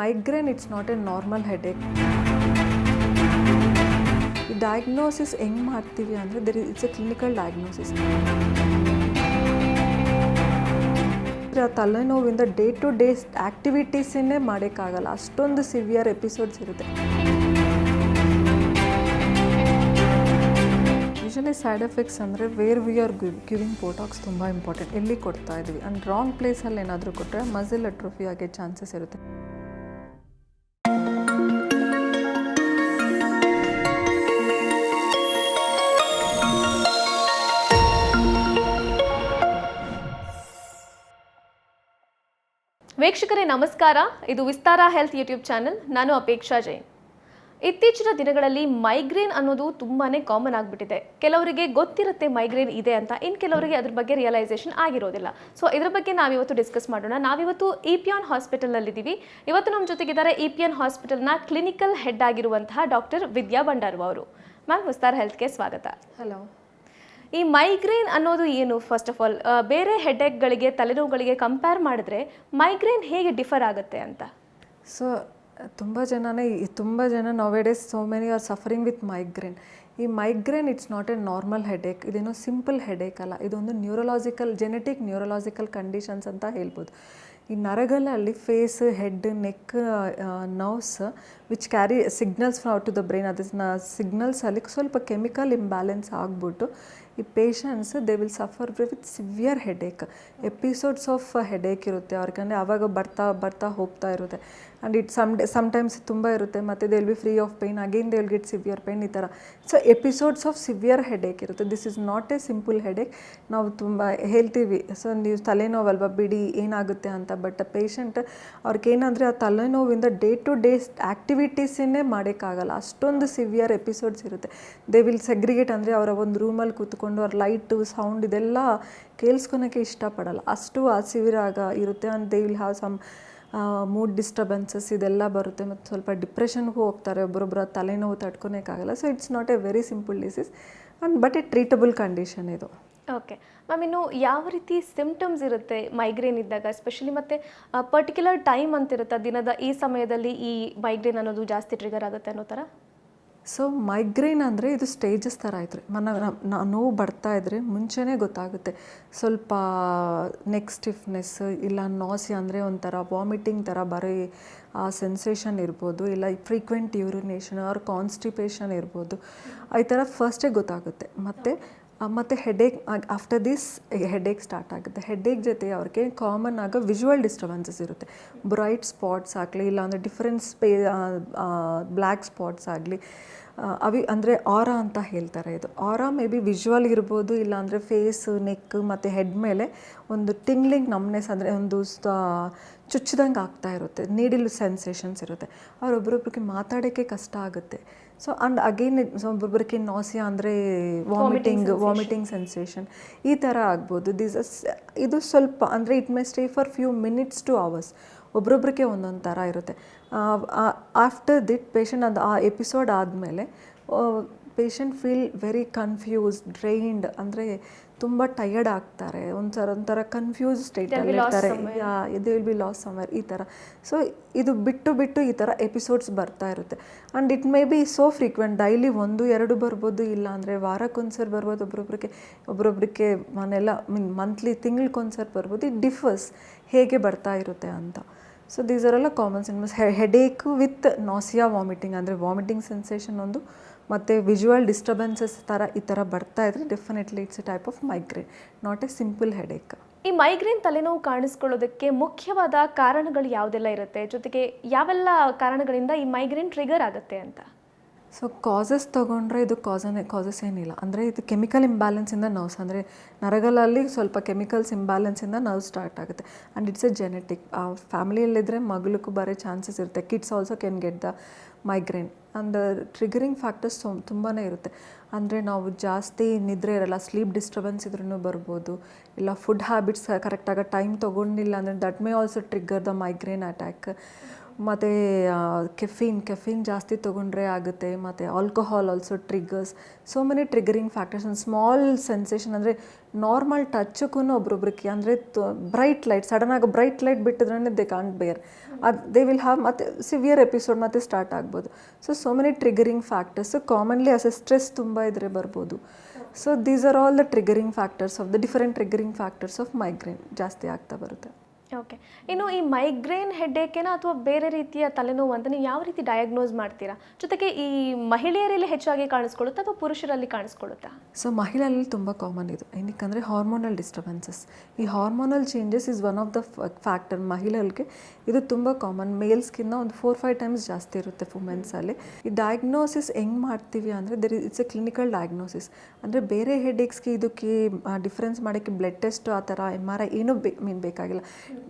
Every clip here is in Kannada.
Migraine it's not a normal headache diagnosis ಹೆಂಗೆ ಮಾಡ್ತೀವಿ ಅಂದರೆ there it's a clinical diagnosis ಆ ತಲೆನೋವಿಂದ ಡೇ ಟು ಡೇ ಆ್ಯಕ್ಟಿವಿಟೀಸನ್ನೇ ಮಾಡೋಕ್ಕಾಗಲ್ಲ. ಅಷ್ಟೊಂದು ಸಿವಿಯರ್ ಎಪಿಸೋಡ್ಸ್ ಇರುತ್ತೆ. ಯೂಶಲಿ ಸೈಡ್ ಎಫೆಕ್ಟ್ಸ್ ಅಂದರೆ where we are giving Botox ತುಂಬ ಇಂಪಾರ್ಟೆಂಟ್ ಎಲ್ಲಿ ಕೊಡ್ತಾ ಇದ್ವಿ? ಆ್ಯಂಡ್ ರಾಂಗ್ ಪ್ಲೇಸಲ್ಲಿ ಏನಾದರೂ ಕೊಟ್ಟರೆ ಮಸಿಲ್ ಅಟ್ರೋಫಿ ಆಗೋ ಚಾನ್ಸಸ್ ಇರುತ್ತೆ. ವೀಕ್ಷಕರೇ, ನಮಸ್ಕಾರ. ಇದು ವಿಸ್ತಾರ ಹೆಲ್ತ್ ಯೂಟ್ಯೂಬ್ ಚಾನೆಲ್. ನಾನು ಅಪೇಕ್ಷಾ ಜೈನ್. ಇತ್ತೀಚಿನ ದಿನಗಳಲ್ಲಿ ಮೈಗ್ರೇನ್ ಅನ್ನೋದು ತುಂಬಾನೇ ಕಾಮನ್ ಆಗಿಬಿಟ್ಟಿದೆ. ಕೆಲವರಿಗೆ ಗೊತ್ತಿರುತ್ತೆ ಮೈಗ್ರೇನ್ ಇದೆ ಅಂತ. ಇನ್ನು ಕೆಲವರಿಗೆ ಅದ್ರ ಬಗ್ಗೆ ರಿಯಲೈಸೇಷನ್ ಆಗಿರೋದಿಲ್ಲ. ಸೊ ಇದ್ರ ಬಗ್ಗೆ ನಾವಿವತ್ತು ಡಿಸ್ಕಸ್ ಮಾಡೋಣ. ನಾವಿವತ್ತು ಇ ಪಿ ಆನ್ ಹಾಸ್ಪಿಟಲ್ನಲ್ಲಿದ್ದೀವಿ. ಇವತ್ತು ನಮ್ಮ ಜೊತೆಗಿದ್ದಾರೆ E ಇಪಿಯಾನ್ ಹಾಸ್ಪಿಟಲ್ನ ಕ್ಲಿನಿಕಲ್ ಹೆಡ್ ಆಗಿರುವಂತಹ ಡಾಕ್ಟರ್ ವಿದ್ಯಾ ಭಂಡಾರು ಅವರು. ಮ್ಯಾಮ್, ವಿಸ್ತಾರ ಹೆಲ್ತ್ಗೆ ಸ್ವಾಗತ. ಹಲೋ ಈ ಮೈಗ್ರೇನ್ ಅನ್ನೋದು ಏನು ಫಸ್ಟ್ ಆಫ್ ಆಲ್ ಬೇರೆ ಹೆಡ್ಏಕ್ಗಳಿಗೆ ತಲೆನೋವುಗಳಿಗೆ ಕಂಪೇರ್ ಮಾಡಿದ್ರೆ ಮೈಗ್ರೇನ್ ಹೇಗೆ ಡಿಫರ್ ಆಗುತ್ತೆ ಅಂತ? ಸೊ ತುಂಬ ಜನನೇ ತುಂಬ ಜನ nowadays so many are suffering with migraine ಈ migraine it's not a normal headache ಇದೇನೋ ಸಿಂಪಲ್ ಹೆಡೇಕ್ ಅಲ್ಲ. ಇದೊಂದು ನ್ಯೂರಲಾಜಿಕಲ್ ಜೆನೆಟಿಕ್ ನ್ಯೂರಲಾಜಿಕಲ್ ಕಂಡೀಷನ್ಸ್ ಅಂತ ಹೇಳ್ಬೋದು. ಈ ನರಗಳಲ್ಲಿ face head neck nerves which carry signals from to the brain ಅದನ್ನ ಸಿಗ್ನಲ್ಸಲ್ಲಿ ಸ್ವಲ್ಪ ಕೆಮಿಕಲ್ ಇಂಬ್ಯಾಲೆನ್ಸ್ ಆಗ್ಬಿಟ್ಟು ಈ patients they will suffer with severe headache episodes of headache ಇರುತ್ತೆ. ಅವ್ರಿಗೆ ಅಂದರೆ ಆವಾಗ ಬರ್ತಾ ಬರ್ತಾ ಹೋಗ್ತಾ ಇರುತ್ತೆ. And it some day sometimes ತುಂಬ ಇರುತ್ತೆ. ಮತ್ತು they will be free of pain again they will get severe pain ಈ ಥರ so episodes of severe headache ಇರುತ್ತೆ. This is not a simple headache ನಾವು ತುಂಬ ಹೇಳ್ತೀವಿ. ಸೊ ನೀವು ತಲೆನೋವಲ್ವ? ಬಿಡಿ, ಏನಾಗುತ್ತೆ ಅಂತ. ಬಟ್ ಪೇಷಂಟ್ ಅವ್ರಿಗೇನಂದರೆ ಆ ತಲೆನೋವಿಂದ ಡೇ ಟು ಡೇ ಆ್ಯಕ್ಟಿವಿಟೀಸನ್ನೇ ಮಾಡೋಕ್ಕಾಗಲ್ಲ. ಅಷ್ಟೊಂದು ಸಿವಿಯರ್ ಎಪಿಸೋಡ್ಸ್ ಇರುತ್ತೆ. ದೇ ವಿಲ್ ಸೆಗ್ರಿಗೇಟ್ ಅಂದರೆ ಅವರ ಒಂದು ರೂಮಲ್ಲಿ ಕೂತ್ಕೊಂಡು ಅವ್ರ ಲೈಟು ಸೌಂಡ್ ಇದೆಲ್ಲ ಕೇಳಿಸ್ಕೊಳಕ್ಕೆ ಇಷ್ಟಪಡಲ್ಲ. ಅಷ್ಟು ಆ ಸಿವಿರಾಗ ಇರುತ್ತೆ. And they will have some mood disturbances ಇದೆಲ್ಲ ಬರುತ್ತೆ ಮತ್ತು ಸ್ವಲ್ಪ ಡಿಪ್ರೆಷನ್ಗೂ ಹೋಗ್ತಾರೆ. ಒಬ್ಬರೊಬ್ಬರ ತಲೆನೋವು ತಡ್ಕೊಳಕ್ಕಾಗಲ್ಲ. So it's not a very simple disease and but a treatable condition ಇದು. ಓಕೆ ಮ್ಯಾಮ್ ಇನ್ನು ಯಾವ ರೀತಿ ಸಿಂಪ್ಟಮ್ಸ್ ಇರುತ್ತೆ ಮೈಗ್ರೇನ್ ಇದ್ದಾಗ? ಎಸ್ಪೆಷಲಿ ಮತ್ತು ಪರ್ಟಿಕ್ಯುಲರ್ ಟೈಮ್ ಅಂತಿರುತ್ತೆ ದಿನದ ಈ ಸಮಯದಲ್ಲಿ ಈ ಮೈಗ್ರೇನ್ ಅನ್ನೋದು ಜಾಸ್ತಿ ಟ್ರಿಗರ್ ಆಗುತ್ತೆ ಅನ್ನೋ ಥರ? ಸೊ ಮೈಗ್ರೇನ್ ಅಂದರೆ ಇದು ಸ್ಟೇಜಸ್ ಥರ ಆಯ್ತು ಮನ ನೋವು ಬರ್ತಾ ಇದ್ರೆ ಮುಂಚೆನೇ ಗೊತ್ತಾಗುತ್ತೆ. ಸ್ವಲ್ಪ ನೆಕ್ ಸ್ಟಿಫ್ನೆಸ್ ಇಲ್ಲ ನಾಸಿ ಅಂದರೆ ಒಂಥರ ವಾಮಿಟಿಂಗ್ ಥರ ಬರೀ, ಆ ಸೆನ್ಸೇಷನ್ ಇರ್ಬೋದು, ಇಲ್ಲ ಫ್ರೀಕ್ವೆಂಟ್ ಯೂರಿನೇಷನ್ ಆರ್ ಕಾನ್ಸ್ಟಿಪೇಷನ್ ಇರ್ಬೋದು. ಈ ಥರ ಫಸ್ಟೇ ಗೊತ್ತಾಗುತ್ತೆ. ಮತ್ತು ಮತ್ತು headache after this headache start ಆಗುತ್ತೆ. ಹೆಡೇಕ್ ಜೊತೆ ಅವ್ರಿಗೆ ಕಾಮನ್ ಆಗ ವಿಜುವಲ್ ಡಿಸ್ಟರ್ಬೆನ್ಸಸ್ ಇರುತ್ತೆ. ಬ್ರೈಟ್ ಸ್ಪಾಟ್ಸ್ ಆಗಲಿ, ಇಲ್ಲಾಂದರೆ ಡಿಫ್ರೆಂಟ್ ಸ್ಪೇ ಬ್ಲ್ಯಾಕ್ ಸ್ಪಾಟ್ಸ್ ಆಗಲಿ ಅವಿ ಅಂದರೆ ಆರಾ ಅಂತ ಹೇಳ್ತಾರೆ ಇದು. ಆರಾ ಮೇ ಬಿ ವಿಜುವಲ್ ಇರ್ಬೋದು ಇಲ್ಲಾಂದರೆ ಫೇಸ್ ನೆಕ್ ಮತ್ತು ಹೆಡ್ ಮೇಲೆ ಒಂದು ಟಿಂಗ್ಲಿಂಗ್ ನಮ್ನೆಸ್ ಅಂದರೆ ಒಂದು ಚುಚ್ಚಿದಂಗೆ ಆಗ್ತಾ ಇರುತ್ತೆ. ನೀಡಿಲ್ ಸೆನ್ಸೇಷನ್ಸ್ ಇರುತ್ತೆ. ಅವ್ರೊಬ್ರೊಬ್ರಿಗೆ ಮಾತಾಡೋಕ್ಕೆ ಕಷ್ಟ ಆಗುತ್ತೆ. ಸೊ ಆ್ಯಂಡ್ ಅಗೇನ್ ಒಬ್ಬೊಬ್ಬರಿಗೆ ನಾಸಿಯಾ ಅಂದರೆ ವಾಮಿಟಿಂಗ್ ವಾಮಿಟಿಂಗ್ ಸೆನ್ಸೇಷನ್ ಈ ಥರ ಆಗ್ಬೋದು. ದಿಸ್ ಇದು ಸ್ವಲ್ಪ ಅಂದರೆ it may stay for few minutes to hours ಒಬ್ರೊಬ್ರಿಗೆ ಒಂದೊಂದು ಥರ ಇರುತ್ತೆ. ಆಫ್ಟರ್ ದಿಟ್ ಪೇಷಂಟ್ ಅದು ಆ ಎಪಿಸೋಡ್ ಆದಮೇಲೆ patient feel very confuse drained ಅಂದರೆ ತುಂಬ ಟಯರ್ಡ್ ಆಗ್ತಾರೆ. ಒಂಥರ ಒಂಥರ ಕನ್ಫ್ಯೂಸ್ ಸ್ಟೇಟಲ್ಲಿ ಇರ್ತಾರೆ ಇದು ವಿಲ್ ಬಿ ಲಾಸ್ ಸಮ್ವೇರ್ ಈ ಥರ ಸೊ ಇದು ಬಿಟ್ಟು ಬಿಟ್ಟು ಈ ಥರ ಎಪಿಸೋಡ್ಸ್ ಬರ್ತಾ ಇರುತ್ತೆ. And it may be so frequent daily ಒಂದು ಎರಡು ಬರ್ಬೋದು ಇಲ್ಲ ಅಂದರೆ ವಾರಕ್ಕೊಂದ್ಸರಿ ಬರ್ಬೋದು ಒಬ್ರೊಬ್ರಿಗೆ ಒಬ್ರೊಬ್ರಿಗೆ ಮನೆಲ್ಲ ಮೀನ್ ಮಂತ್ಲಿ ತಿಂಗ್ಳಿಗೊಂದ್ಸರಿ ಬರ್ಬೋದು ಇಟ್ ಡಿಫರ್ಸ್ ಹೇಗೆ ಬರ್ತಾ ಇರುತ್ತೆ ಅಂತ. ಸೊ ದೀಸ್ ಆರ್ ಎಲ್ಲ common symptoms headache with nausea vomiting ಅಂದರೆ ವಾಮಿಟಿಂಗ್ ಸೆನ್ಸೇಷನ್ ಒಂದು, ಮತ್ತು ವಿಜುವಲ್ ಡಿಸ್ಟರ್ಬೆನ್ಸಸ್ ಥರ ಈ ಥರ ಬರ್ತಾ ಇದ್ರೆ definitely it's a type of migraine not a simple headache ಈ ಮೈಗ್ರೇನ್ ತಲೆನೋವು ಕಾಣಿಸ್ಕೊಳ್ಳೋದಕ್ಕೆ ಮುಖ್ಯವಾದ ಕಾರಣಗಳು ಯಾವುದೆಲ್ಲ ಇರುತ್ತೆ? ಜೊತೆಗೆ ಯಾವೆಲ್ಲ ಕಾರಣಗಳಿಂದ ಈ ಮೈಗ್ರೇನ್ ಟ್ರಿಗರ್ ಆಗುತ್ತೆ ಅಂತ? ಸೊ ಕಾಸಸ್ ತೊಗೊಂಡ್ರೆ ಇದು ಕಾಸನೇ ಕಾಸಸ್ ಏನಿಲ್ಲ. ಅಂದರೆ ಇದು ಕೆಮಿಕಲ್ ಇಂಬ್ಯಾಲೆನ್ಸಿಂದ ನರ್ವ್ಸ್ ಅಂದರೆ ನರಗಲಲ್ಲಿ ಸ್ವಲ್ಪ ಕೆಮಿಕಲ್ಸ್ ಇಂಬ್ಯಾಲೆನ್ಸಿಂದ ನರ್ವ್ ಸ್ಟಾರ್ಟ್ ಆಗುತ್ತೆ. ಆ್ಯಂಡ್ ಇಟ್ಸ್ ಎ ಜೆನೆಟಿಕ್ ಆ ಫ್ಯಾಮಿಲಿಯಲ್ಲಿದ್ದರೆ ಮಗಳಿಗೂ ಬರೋ ಚಾನ್ಸಸ್ ಇರುತ್ತೆ. Kids also can get the migraine and triggering factors ತುಂಬಾ ಇರುತ್ತೆ. ಅಂದರೆ ನಾವು ಜಾಸ್ತಿ ನಿದ್ರೆ ಇರಲ್ಲ ಸ್ಲೀಪ್ ಡಿಸ್ಟರ್ಬೆನ್ಸ್ ಇದ್ರೂ ಬರ್ಬೋದು. ಇಲ್ಲ ಫುಡ್ ಹ್ಯಾಬಿಟ್ಸ್ ಕರೆಕ್ಟಾಗಿ ಟೈಮ್ ತೊಗೊಂಡಿಲ್ಲ ಅಂದರೆ that may also trigger the migraine attack ಮತ್ತು ಕೆಫಿನ್ ಕೆಫೀನ್ ಜಾಸ್ತಿ ತೊಗೊಂಡ್ರೆ ಆಗುತ್ತೆ. ಮತ್ತು alcohol also triggers so many triggering factors ಒಂದು ಸ್ಮಾಲ್ ಸೆನ್ಸೇಷನ್ ಅಂದರೆ ನಾರ್ಮಲ್ ಟಚ್ಚಕ್ಕೂ ಒಬ್ರೊಬ್ರಿಗೆ, ಅಂದರೆ ಬ್ರೈಟ್ ಲೈಟ್ ಸಡನ್ನಾಗಿ ಬ್ರೈಟ್ ಲೈಟ್ ಬಿಟ್ಟಿದ್ರೆ ದೇ ಕಾಂಟ್ ಬೇರ್ ಅದು ದೇ ವಿಲ್ ಹ್ಯಾವ್ ಮತ್ತು ಸಿವಿಯರ್ ಎಪಿಸೋಡ್ ಮತ್ತೆ ಸ್ಟಾರ್ಟ್ ಆಗ್ಬೋದು. So so many triggering factors commonly as stress ತುಂಬ ಇದ್ರೆ ಬರ್ಬೋದು. So these are all the triggering factors of the different triggering factors of migraine ಜಾಸ್ತಿ ಆಗ್ತಾ ಬರುತ್ತೆ. ಓಕೆ ಇನ್ನು ಈ ಮೈಗ್ರೇನ್ ಹೆಡ್ಡೇಕೇನ ಅಥವಾ ಬೇರೆ ರೀತಿಯ ತಲೆನೋವು ಅಂತ ನೀವು ಯಾವ ರೀತಿ ಡಯಾಗ್ನೋಸ್ ಮಾಡ್ತೀರಾ? ಜೊತೆಗೆ ಈ ಮಹಿಳೆಯರಲ್ಲಿ ಹೆಚ್ಚಾಗಿ ಕಾಣಿಸ್ಕೊಳ್ಳುತ್ತಾ ಅಥವಾ ಪುರುಷರಲ್ಲಿ ಕಾಣಿಸ್ಕೊಳ್ಳುತ್ತಾ? ಸೊ ಮಹಿಳೆಯಲ್ಲಿ ತುಂಬ ಕಾಮನ್ ಇದು. ಏನಕ್ಕಂದರೆ ಹಾರ್ಮೋನಲ್ ಡಿಸ್ಟರ್ಬೆನ್ಸಸ್ ಈ hormonal changes is one of the factor ಮಹಿಳೆಯರಿಗೆ. ಇದು ತುಂಬ ಕಾಮನ್ ಮೇಲ್ಸ್ಗಿಂತ ಒಂದು ಫೋರ್ ಫೈವ್ ಟೈಮ್ಸ್ ಜಾಸ್ತಿ ಇರುತ್ತೆ ವುಮೆನ್ಸಲ್ಲಿ ಈ ಡಯಾಗ್ನೋಸಿಸ್ ಹೆಂಗೆ ಮಾಡ್ತೀವಿ ಅಂದರೆ there it's a clinical diagnosis ಅಂದರೆ ಬೇರೆ ಹೆಡ್ಏಕ್ಸ್ಗೆ ಇದಕ್ಕೆ ಡಿಫ್ರೆನ್ಸ್ ಮಾಡೋಕ್ಕೆ ಬ್ಲಡ್ ಟೆಸ್ಟ್ ಆ ಥರ ಎಂ ಆರ್ ಐ ಏನೂ ಬೇ ಮೀನ್ ಬೇಕಾಗಿಲ್ಲ.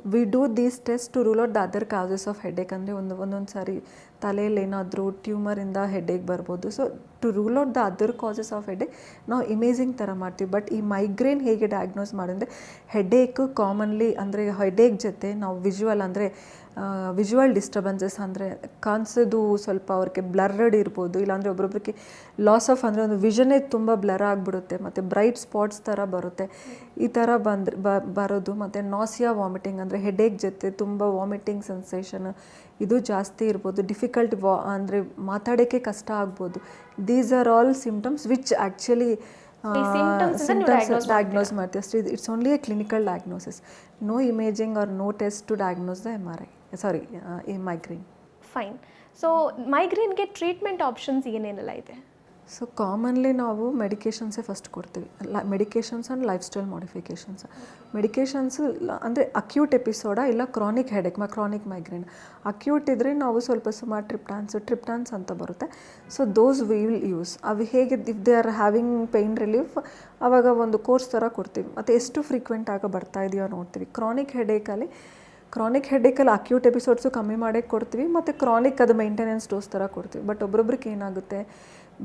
We do these test to rule out the other causes of headache ಅಂದರೆ ಒಂದು, ಒಂದೊಂದು ಸಾರಿ ತಲೆಯಲ್ಲಿ ಏನಾದರೂ ಟ್ಯೂಮರಿಂದ ಹೆಡ್ಏಕ್ ಬರ್ಬೋದು. So to rule out the other causes of headache ನಾವು ಇಮೇಜಿಂಗ್ ಥರ ಮಾಡ್ತೀವಿ. ಬಟ್ ಈ ಮೈಗ್ರೇನ್ ಹೇಗೆ ಡಯಾಗ್ನೋಸ್ ಮಾಡಿದ್ರೆ ಹೆಡ್ಏಕ್ ಕಾಮನ್ಲಿ ಅಂದರೆ ಹೆಡ್ಏಕ್ ಜೊತೆ ನಾವು ವಿಜುವಲ್ ಅಂದರೆ ವಿಜುವಲ್ ಡಿಸ್ಟರ್ಬೆನ್ಸಸ್ ಅಂದರೆ ಕಾಣಿಸೋದು ಸ್ವಲ್ಪ ಅವ್ರಿಗೆ ಬ್ಲರ್ಡ್ ಇರ್ಬೋದು ಇಲ್ಲಾಂದರೆ ಒಬ್ರೊಬ್ರಿಗೆ ಲಾಸ್ ಆಫ್ ಅಂದರೆ ಒಂದು ವಿಷನೇ ತುಂಬ ಬ್ಲರ್ ಆಗಿಬಿಡುತ್ತೆ ಮತ್ತು ಬ್ರೈಟ್ ಸ್ಪಾಟ್ಸ್ ಥರ ಬರುತ್ತೆ. ಈ ಥರ ಬಂದ್ರೆ ಬ ಬರೋದು ಮತ್ತು ನಾಸಿಯಾ ವಾಮಿಟಿಂಗ್ ಅಂದರೆ ಹೆಡೇಕ್ ಜೊತೆ ತುಂಬ ವಾಮಿಟಿಂಗ್ ಸೆನ್ಸೇಷನ್ ಇದು ಜಾಸ್ತಿ ಇರ್ಬೋದು. ಡಿಫಿಕಲ್ಟ್ ವಾ ಅಂದರೆ ಮಾತಾಡೋಕ್ಕೆ ಕಷ್ಟ ಆಗ್ಬೋದು. These are all symptoms which actually symptoms diagnose ಮಾಡ್ತೀವಿ ಅಷ್ಟೇ it's only a clinical diagnosis no imaging or no test to diagnose the M R I sorry ಈ ಮೈಗ್ರೇನ್ ಫೈನ್ ಸೊ ಮೈಗ್ರೇನ್ಗೆ ಟ್ರೀಟ್ಮೆಂಟ್ ಆಪ್ಷನ್ಸ್ ಏನೇನೆಲ್ಲ ಇದೆ? ಸೊ ಕಾಮನ್ಲಿ ನಾವು ಮೆಡಿಕೇಷನ್ಸೇ ಫಸ್ಟ್ ಕೊಡ್ತೀವಿ. Medications and lifestyle modifications medications ಅಂದರೆ ಅಕ್ಯೂಟ್ ಎಪಿಸೋಡ ಇಲ್ಲ ಕ್ರಾನಿಕ್ ಹೆಡೆಕ್ ಮೈ ಕ್ರಾನಿಕ್ ಮೈಗ್ರೇನ್ ಅಕ್ಯೂಟ್ ಇದ್ದರೆ ನಾವು ಸ್ವಲ್ಪ ಸುಮಾರು ಟ್ರಿಪ್ಟಾನ್ಸ್ ಟ್ರಿಪ್ಟಾನ್ಸ್ ಅಂತ ಬರುತ್ತೆ. So those we will use ಅವು ಹೇಗೆ if they are having pain relief ಆವಾಗ ಒಂದು ಕೋರ್ಸ್ ಥರ ಕೊಡ್ತೀವಿ. ಮತ್ತು ಎಷ್ಟು ಫ್ರೀಕ್ವೆಂಟ್ ಆಗ ಬರ್ತಾ ಇದೆಯೋ ನೋಡ್ತೀವಿ. ಕ್ರಾನಿಕ್ ಹೆಡೇಕಲ್ಲಿ ಕ್ರಾನಿಕ್ ಹೆಡ್ಡೇಕಲ್ಲಿ ಅಕ್ಯೂಟ್ ಎಪಿಸೋಡ್ಸು ಕಮ್ಮಿ ಮಾಡೇ ಕೊಡ್ತೀವಿ, ಮತ್ತು ಕ್ರಾನಿಕ್ ಅದು ಮೇಂಟೆನೆನ್ಸ್ ಡೋಸ್ ಥರ ಕೊಡ್ತೀವಿ. ಬಟ್ ಒಬ್ರೊಬ್ರಿಗೆ ಏನಾಗುತ್ತೆ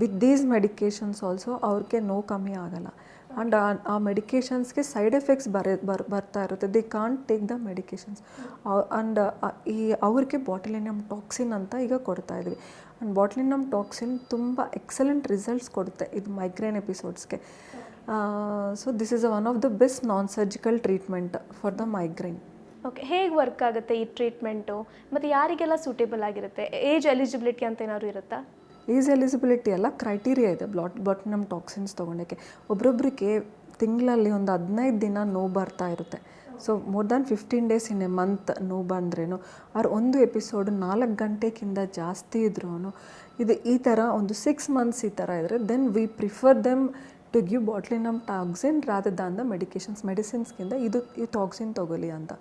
ವಿತ್ ದೀಸ್ ಮೆಡಿಕೇಷನ್ಸ್ ಆಲ್ಸೋ ಅವ್ರಿಗೆ ನೋ ಕಮ್ಮಿ ಆಗೋಲ್ಲ. ಆ್ಯಂಡ್ ಆ ಮೆಡಿಕೇಷನ್ಸ್ಗೆ ಸೈಡ್ ಎಫೆಕ್ಟ್ಸ್ ಬರ, ಬರ್, ಬರ್ತಾ ಇರುತ್ತೆ. They can't take the medications and ಈ ಅವ್ರಿಗೆ ಬಾಟಲಿನಮ್ ಟಾಕ್ಸಿನ್ ಅಂತ ಈಗ ಕೊಡ್ತಾ ಇದ್ವಿ. ಆ್ಯಂಡ್ ಬಾಟ್ಲಿನಮ್ ಟಾಕ್ಸಿನ್ ತುಂಬ ಎಕ್ಸಲೆಂಟ್ ರಿಸಲ್ಟ್ಸ್ ಕೊಡುತ್ತೆ ಇದು migraine ಎಪಿಸೋಡ್ಸ್ಗೆ so this is one of the best non surgical treatment for the migraine okay ಹೇಗೆ ವರ್ಕ್ ಆಗುತ್ತೆ ಈ ಟ್ರೀಟ್ಮೆಂಟು ಮತ್ತು ಯಾರಿಗೆಲ್ಲ ಸೂಟೇಬಲ್ ಆಗಿರುತ್ತೆ? ಏಜ್ ಎಲಿಜಿಬಿಲಿಟಿ ಅಂತ ಏನಾದ್ರು ಇರುತ್ತಾ? ಈಸ್ ಎಲಿಜಿಬಿಲಿಟಿ ಎಲ್ಲ ಕ್ರೈಟೀರಿಯಾ ಇದೆ. ಬ್ಲಾಟ್ ಬಾಟ್ನಮ್ ಟಾಕ್ಸಿನ್ಸ್ ತೊಗೊಳಕ್ಕೆ ಒಬ್ರೊಬ್ರಿಗೆ ತಿಂಗಳಲ್ಲಿ ಒಂದು ಹದಿನೈದು ದಿನ ನೋವು ಬರ್ತಾ ಇರುತ್ತೆ. So more than fifteen days in a month ನೋವು ಬಂದ್ರೇನು, ಅವ್ರು ಒಂದು ಎಪಿಸೋಡ್ ನಾಲ್ಕು ಗಂಟೆಗಿಂತ ಜಾಸ್ತಿ ಇದ್ರೂ ಇದು ಈ ಥರ ಒಂದು ಸಿಕ್ಸ್ ಮಂತ್ಸ್ ಈ ಥರ ಇದ್ದರೆ then we prefer them to give botulinum toxin rather than the medications ಮೆಡಿಸಿನ್ಸ್ಗಿಂತ ಇದು ಈ ಟಾಕ್ಸಿನ್ ತೊಗೊಲಿ ಅಂತ.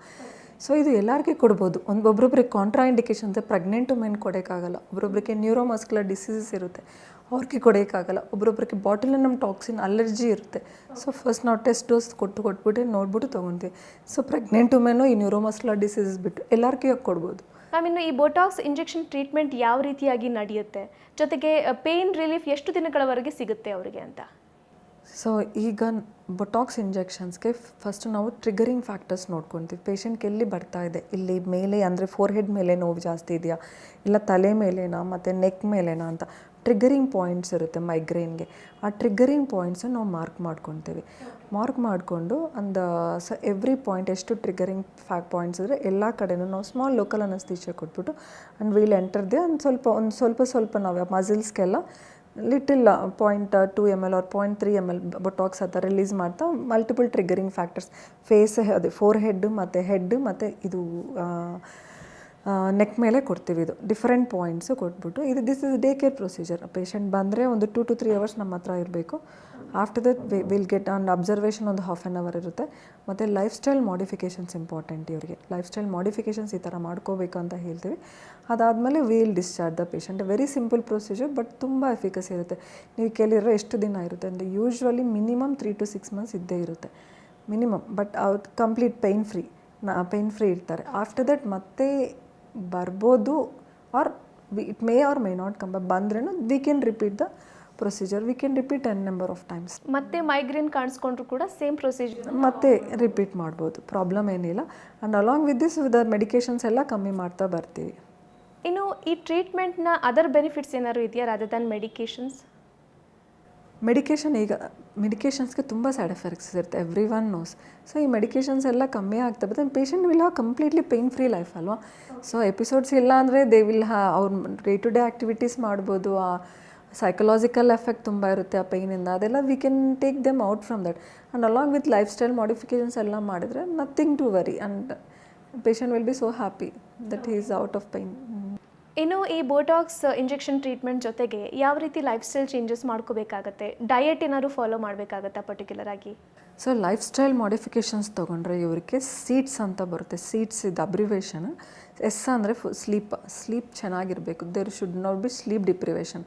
ಸೊ ಇದು ಎಲ್ಲರಿಗೆ ಕೊಡ್ಬೋದು. ಒಂದು ಒಬ್ರೊಬ್ರಿಗೆ ಕಾಂಟ್ರಾ ಇಂಡಿಕೇಶನ್ಸ್ ಪ್ರೆಗ್ನೆಂಟ್ ವುಮೆನ್ ಕೊಡೋಕ್ಕಾಗಲ್ಲ. ಒಬ್ರೊಬ್ರಿಗೆ ನ್ಯೂರೋಮಸ್ಕ್ಯುಲರ್ ಡಿಸೀಸಸ್ ಇರುತ್ತೆ, ಅವ್ರಿಗೆ ಕೊಡೋಕ್ಕಾಗಲ್ಲ. ಒಬ್ರೊಬ್ರಿಗೆ ಬಾಟಲ್ ನಮ್ಮ ಟಾಕ್ಸಿನ್ ಅಲರ್ಜಿ ಇರುತ್ತೆ. ಸೊ ಫಸ್ಟ್ ನಾವು ಟೆಸ್ಟ್ ಡೋಸ್ ಕೊಟ್ಟು ಕೊಟ್ಬಿಟ್ಟು ನೋಡ್ಬಿಟ್ಟು ತೊಗೊತೀವಿ. ಸೊ ಪ್ರೆಗ್ನೆಂಟ್ ವುಮೆನು ಈ ನ್ಯೂರೋಮಸ್ಕ್ಯುಲರ್ ಡಿಸೀಸಸ್ ಬಿಟ್ಟು ಎಲ್ಲರಿಗೂ ಕೊಡ್ಬೋದು. ಮ್ಯಾಮ್, ಇನ್ನು ಈ ಬೊಟಾಕ್ಸ್ ಇಂಜೆಕ್ಷನ್ ಟ್ರೀಟ್ಮೆಂಟ್ ಯಾವ ರೀತಿಯಾಗಿ ನಡೆಯುತ್ತೆ? ಜೊತೆಗೆ ಪೇಯ್ನ್ ರಿಲೀಫ್ ಎಷ್ಟು ದಿನಗಳವರೆಗೆ ಸಿಗುತ್ತೆ ಅವರಿಗೆ ಅಂತ? ಸೊ ಈಗ ಬೊಟಾಕ್ಸ್ ಇಂಜೆಕ್ಷನ್ಸ್ಗೆ ಫಸ್ಟ್ ನಾವು ಟ್ರಿಗರಿಂಗ್ ಫ್ಯಾಕ್ಟರ್ಸ್ ನೋಡ್ಕೊತೀವಿ. ಪೇಷಂಟ್ಗೆ ಎಲ್ಲಿ ಬರ್ತಾ ಇದೆ? ಇಲ್ಲಿ ಮೇಲೆ ಅಂದರೆ ಫೋರ್ ಹೆಡ್ ಮೇಲೆ ನೋವು ಜಾಸ್ತಿ ಇದೆಯಾ? ಇಲ್ಲ ತಲೆ ಮೇಲೆನಾ ಮತ್ತು ನೆಕ್ ಮೇಲೆನಾ ಅಂತ ಟ್ರಿಗರಿಂಗ್ ಪಾಯಿಂಟ್ಸ್ ಇರುತ್ತೆ ಮೈಗ್ರೇನ್ಗೆ ಆ ಟ್ರಿಗರಿಂಗ್ ಪಾಯಿಂಟ್ಸ್ ನಾವು ಮಾರ್ಕ್ ಮಾಡ್ಕೊತೀವಿ. ಮಾರ್ಕ್ ಮಾಡಿಕೊಂಡು ಅಂದ ಸ ಎವ್ರಿ ಪಾಯಿಂಟ್ ಎಷ್ಟು ಟ್ರಿಗರಿಂಗ್ ಫ್ಯಾಕ್ ಪಾಯಿಂಟ್ಸ್ ಇದ್ದರೆ ಎಲ್ಲ ಕಡೆನೂ ನಾವು ಸ್ಮಾಲ್ ಲೋಕಲ್ ಅನ್ನಿಸ್ತೀಚೆ ಕೊಟ್ಬಿಟ್ಟು ಆ್ಯಂಡ್ ವೀಲ್ ಎಂಟರ್ದೆ ಒಂದು ಸ್ವಲ್ಪ ಒಂದು ಸ್ವಲ್ಪ ಸ್ವಲ್ಪ ನಾವು ಮಸಿಲ್ಸ್ಗೆಲ್ಲ little point two M L or point three M L Botox ಆ ಥರ ರಿಲೀಸ್ ಮಾಡ್ತಾ ಮಲ್ಟಿಪಲ್ ಟ್ರಿಗರಿಂಗ್ ಫ್ಯಾಕ್ಟರ್ಸ್ ಫೇಸ್ ಅದೇ ಫೋರ್ ಹೆಡ್ ಮತ್ತು ಹೆಡ್ ಮತ್ತು ಇದು ನೆಕ್ ಮೇಲೆ ಕೊಡ್ತೀವಿ ಇದು. ಡಿಫ್ರೆಂಟ್ ಪಾಯಿಂಟ್ಸು ಕೊಟ್ಬಿಟ್ಟು ಇದು this is day care procedure patient ಬಂದರೆ ಒಂದು ಟು ಟು ತ್ರೀ ಅವರ್ಸ್ ನಮ್ಮ ಹತ್ರ ಇರಬೇಕು. After that will get on observation ಒಂದು ಹಾಫ್ ಆನ್ ಅವರ್ ಇರುತ್ತೆ. ಮತ್ತು ಲೈಫ್ ಸ್ಟೈಲ್ ಮಾಡಿಫಿಕೇಷನ್ಸ್ ಇಂಪಾರ್ಟೆಂಟ್ ಇವರಿಗೆ. ಲೈಫ್ ಸ್ಟೈಲ್ ಮಾಡಿಫಿಕೇಷನ್ಸ್ ಈ ಥರ ಮಾಡ್ಕೋಬೇಕು ಅಂತ ಹೇಳ್ತೀವಿ. ಅದಾದಮೇಲೆ will discharge the patient very simple procedure but ತುಂಬ ಎಫಿಕಸ್ ಇರುತ್ತೆ. ನೀವು ಕೇಳಿರೋ ಎಷ್ಟು ದಿನ ಇರುತ್ತೆ ಅಂದರೆ usually minimum three to six months ಇದ್ದೇ ಇರುತ್ತೆ. ಮಿನಿಮಮ್ ಬಟ್ ಅವ್ರು complete pain free pain free ಇರ್ತಾರೆ. ಆಫ್ಟರ್ ದಟ್ ಮತ್ತೆ ಬರ್ಬೋದು or it may or may not come ಬಂದ್ರೂ we can repeat the procedure we can repeat n number of times ಮತ್ತೆ ಮೈಗ್ರೇನ್ ಕಾಣಿಸ್ಕೊಂಡ್ರು ಕೂಡ ಸೇಮ್ ಪ್ರೊಸೀಜರ್ ಮತ್ತೆ ರಿಪೀಟ್ ಮಾಡ್ಬೋದು. ಪ್ರಾಬ್ಲಮ್ ಏನಿಲ್ಲ. And along with this the medications ಎಲ್ಲ ಕಮ್ಮಿ ಮಾಡ್ತಾ ಬರ್ತೀವಿ. ಇನ್ನು ಈ ಟ್ರೀಟ್ಮೆಂಟ್ನ ಅದರ್ ಬೆನಿಫಿಟ್ಸ್ ಏನಾದ್ರು ಇದೆಯಾ ರಾದರ್ ದನ್ ಮೆಡಿಕೇಶನ್ಸ್ ಮೆಡಿಕೇಷನ್ ಈಗ ಮೆಡಿಕೇಷನ್ಸ್ಗೆ ತುಂಬ ಸೈಡ್ ಎಫೆಕ್ಟ್ಸ್ ಇರುತ್ತೆ. ಎವ್ರಿ ಒನ್ ನೋಸ್ ಸೊ ಈ ಮೆಡಿಕೇಷನ್ಸ್ ಎಲ್ಲ ಕಮ್ಮಿ ಆಗ್ತಾ but patient will have completely pain free life ಅಲ್ವಾ? ಸೊ ಎಪಿಸೋಡ್ಸ್ ಇಲ್ಲ ಅಂದರೆ ದೇ ವಿಲ್ ಹಾ ಅವ್ರ ಡೇ ಟು ಡೇ ಆ್ಯಕ್ಟಿವಿಟೀಸ್ ಮಾಡ್ಬೋದು. ಆ ಸೈಕಲಾಜಿಕಲ್ ಎಫೆಕ್ಟ್ ತುಂಬ ಇರುತ್ತೆ ಆ ಪೇಯ್ನಿಂದ ಅದೆಲ್ಲ we can take them out from that and along with lifestyle modifications ಎಲ್ಲ ಮಾಡಿದರೆ nothing to worry and patient will be so happy that he is out of pain ಇನ್ನು ಈ ಬೋಟಾಕ್ಸ್ ಇಂಜೆಕ್ಷನ್ ಟ್ರೀಟ್ಮೆಂಟ್ ಜೊತೆಗೆ ಯಾವ ರೀತಿ ಲೈಫ್ ಸ್ಟೈಲ್ ಚೇಂಜಸ್ ಮಾಡ್ಕೋಬೇಕಾಗತ್ತೆ? ಡಯಟ್ ಏನಾದ್ರು ಫಾಲೋ ಮಾಡಬೇಕಾಗತ್ತಾ ಪರ್ಟಿಕ್ಯುಲರ್ ಆಗಿ? ಸೊ ಲೈಫ್ ಸ್ಟೈಲ್ ಮಾಡಿಫಿಕೇಷನ್ಸ್ ತೊಗೊಂಡ್ರೆ ಇವರಿಗೆ ಸೀಟ್ಸ್ ಅಂತ ಬರುತ್ತೆ. ಸೀಟ್ಸ್ ಇದು ಅಬ್ರಿವೇಷನ್ ಎಸ್ ಅಂದರೆ ಫು ಸ್ಲೀಪ್ ಸ್ಲೀಪ್ ಚೆನ್ನಾಗಿರಬೇಕು. There should not be sleep deprivation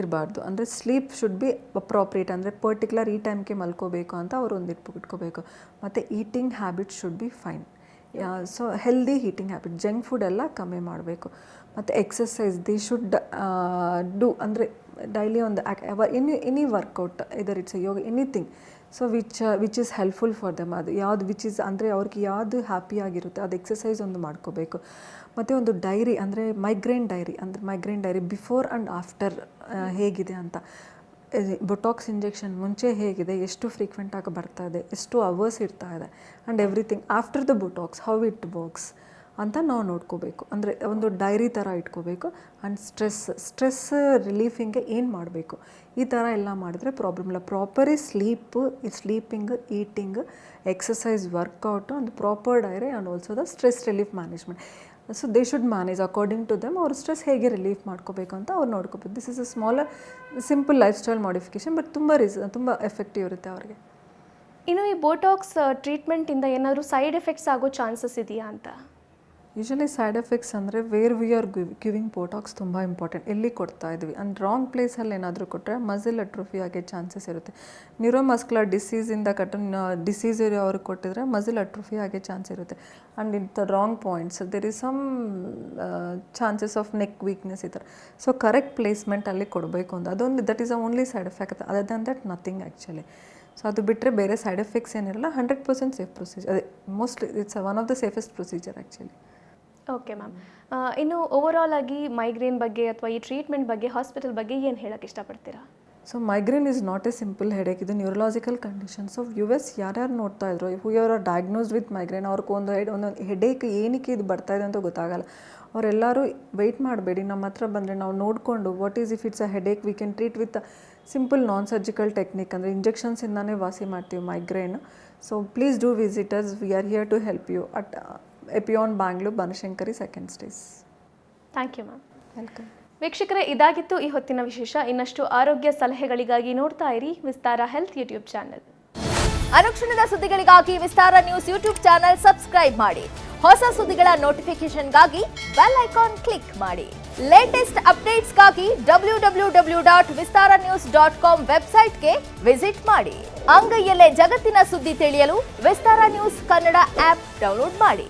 ಇರಬಾರ್ದು. ಅಂದರೆ ಸ್ಲೀಪ್ ಶುಡ್ ಬಿ ಅಪ್ರಾಪ್ರಿಯೇಟ್ ಅಂದರೆ ಪರ್ಟಿಕ್ಯುಲರ್ ಈ ಟೈಮ್ಗೆ ಮಲ್ಕೋಬೇಕು ಅಂತ ಅವರು ಒಂದು ಇಟ್ಬಿಟ್ಕೋಬೇಕು ಮತ್ತು eating habit should be fine so healthy eating habit junk food ಎಲ್ಲ ಕಮ್ಮಿ ಮಾಡಬೇಕು. ಮತ್ತು ಎಕ್ಸಸೈಸ್ ದಿ ಶುಡ್ ಡೂ ಅಂದರೆ ಡೈಲಿ ಒಂದು any any workout either it's yoga anything so which which is helpful for them ಅದು ಯಾವ್ದು ವಿಚ್ ಈಸ್ ಅಂದರೆ ಅವ್ರಿಗೆ ಯಾವುದು ಹ್ಯಾಪಿಯಾಗಿರುತ್ತೆ ಅದು ಎಕ್ಸಸೈಸ್ ಒಂದು ಮಾಡ್ಕೋಬೇಕು. ಮತ್ತು ಒಂದು ಡೈರಿ ಅಂದರೆ ಮೈಗ್ರೇನ್ ಡೈರಿ ಅಂದರೆ migraine diary before and after ಹೇಗಿದೆ ಅಂತ. ಬೊಟಾಕ್ಸ್ ಇಂಜೆಕ್ಷನ್ ಮುಂಚೆ ಹೇಗಿದೆ, ಎಷ್ಟು ಫ್ರೀಕ್ವೆಂಟಾಗಿ ಬರ್ತಾ ಇದೆ, ಎಷ್ಟು ಅವರ್ಸ್ ಇರ್ತಾ ಇದೆ and everything after the Botox how it works ಅಂತ ನಾವು ನೋಡ್ಕೋಬೇಕು. ಅಂದರೆ ಒಂದು ಡೈರಿ ಥರ ಇಟ್ಕೋಬೇಕು ಆ್ಯಂಡ್ ಸ್ಟ್ರೆಸ್ ಸ್ಟ್ರೆಸ್ ರಿಲೀಫಿಂಗೆ ಏನು ಮಾಡಬೇಕು? ಈ ಥರ ಎಲ್ಲ ಮಾಡಿದ್ರೆ ಪ್ರಾಬ್ಲಮ್ ಇಲ್ಲ. Properly sleep sleeping eating exercise workout and proper diary and also the stress relief management so they should manage according to them ಅವ್ರ ಸ್ಟ್ರೆಸ್ ಹೇಗೆ ರಿಲೀಫ್ ಮಾಡ್ಕೋಬೇಕು ಅಂತ ಅವ್ರು ನೋಡ್ಕೋಬೇಕು. This is a small simple lifestyle modification but ತುಂಬ ರೀಸ್ ತುಂಬ ಎಫೆಕ್ಟಿವ್ ಇರುತ್ತೆ ಅವ್ರಿಗೆ. ಇನ್ನು ಈ ಬೋಟಾಕ್ಸ್ ಟ್ರೀಟ್ಮೆಂಟಿಂದ ಏನಾದರೂ ಸೈಡ್ ಎಫೆಕ್ಟ್ಸ್ ಆಗೋ ಚಾನ್ಸಸ್ ಇದೆಯಾ ಅಂತ? ಯೂಶಲಿ ಸೈಡ್ ಎಫೆಕ್ಟ್ಸ್ ಅಂದರೆ where we are giving Botox ತುಂಬ ಇಂಪಾರ್ಟೆಂಟ್ ಎಲ್ಲಿ ಕೊಡ್ತಾ ಇದ್ವಿ? ಆ್ಯಂಡ್ ರಾಂಗ್ ಪ್ಲೇಸಲ್ಲಿ ಏನಾದರೂ ಕೊಟ್ಟರೆ ಮಸಿಲ್ ಅಟ್ರೋಫಿ ಆಗೋ ಚಾನ್ಸಸ್ ಇರುತ್ತೆ. ನ್ಯೂರೋಮಸ್ಕ್ಯುಲರ್ ಡಿಸೀಸಿಂದ ಕಟ್ ಡಿಸೀಸ್ ಅವ್ರಿಗೆ ಕೊಟ್ಟಿದ್ರೆ ಮಸಿಲ್ ಅಟ್ರೋಫಿ ಆಗೋ ಚಾನ್ಸ್ ಇರುತ್ತೆ. And it the wrong points there is some chances of neck weakness ಈ ಥರ ಸೊ ಕರೆಕ್ಟ್ ಪ್ಲೇಸ್ಮೆಂಟ್ ಅಲ್ಲಿ ಕೊಡಬೇಕು ಅಂತ. ಅದೊಂದು that is a only side effect other than that nothing actually so ಅದು ಬಿಟ್ಟರೆ ಬೇರೆ ಸೈಡ್ ಎಫೆಕ್ಟ್ಸ್ ಏನಿರಲ್ಲ ಹಂಡ್ರೆಡ್ ಪರ್ಸೆಂಟ್ ಸೇಫ್ ಪ್ರೊಸೀಜರ್ ಅದೇ mostly it's one of the safest procedure actually okay ma'am ಇನ್ನು ಓವರಾಲ್ ಆಗಿ ಮೈಗ್ರೇನ್ ಬಗ್ಗೆ ಅಥವಾ ಈ ಟ್ರೀಟ್ಮೆಂಟ್ ಬಗ್ಗೆ ಹಾಸ್ಪಿಟಲ್ ಬಗ್ಗೆ ಏನು ಹೇಳಕ್ಕೆ ಇಷ್ಟಪಡ್ತೀರಾ? So migraine is not a simple headache ಇದು neurological condition so you S ಯಾರ್ಯಾರು ನೋಡ್ತಾ ಇದ್ರು who are diagnose with migraine ಅವ್ರಿಗೆ ಒಂದು ಹೆಡ್ ಒಂದೊಂದು ಹೆಡೇಕ್ ಏನಕ್ಕೆ ಇದು ಬರ್ತಾ ಇದೆ ಅಂತ ಗೊತ್ತಾಗಲ್ಲ. ಅವರೆಲ್ಲರೂ ವೆಯ್ಟ್ ಮಾಡಬೇಡಿ. ನಮ್ಮ ಹತ್ರ ಬಂದರೆ ನಾವು ನೋಡಿಕೊಂಡು what is if it's a headache we can treat with simple non surgical technique ಅಂದರೆ ಇಂಜೆಕ್ಷನ್ಸಿಂದಾನೇ ವಾಸಿ ಮಾಡ್ತೀವಿ migraine so please do visit us we are here to help you at ಎಪಿಯಾನ್ Bangalore Banashankari second stage thank you ma'am welcome ವೀಕ್ಷಕರೇ ಇದಾಗಿತ್ತು ಈ ಹೊತ್ತಿನ ವಿಶೇಷ. ಇನ್ನಷ್ಟು ಆರೋಗ್ಯ ಸಲಹೆಗಳಿಗಾಗಿ ನೋಡ್ತಾ ಇರಿ ವಿಸ್ತಾರ ಹೆಲ್ತ್ ಯೂಟ್ಯೂಬ್ ಚಾನೆಲ್. ಅನುಕ್ಷಣದ ಸುದ್ದಿಗಳಿಗಾಗಿ Vistara news YouTube channel subscribe ಮಾಡಿ. ಹೊಸ ಸುದ್ದಿಗಳ ನೋಟಿಫಿಕೇಶನ್ಗಾಗಿ ಬೆಲ್ ಐಕಾನ್ ಕ್ಲಿಕ್ ಮಾಡಿ. Latest ಅಪ್ಡೇಟ್ಸ್ಗಾಗಿ W W W dot Vistara news dot com ವೆಬ್ಸೈಟ್ಗೆ ವಿಸಿಟ್ ಮಾಡಿ. ಅಂಗೈಯಲ್ಲೇ ಜಗತ್ತಿನ ಸುದ್ದಿ ತಿಳಿಯಲು Vistara news Kannada app download ಮಾಡಿ.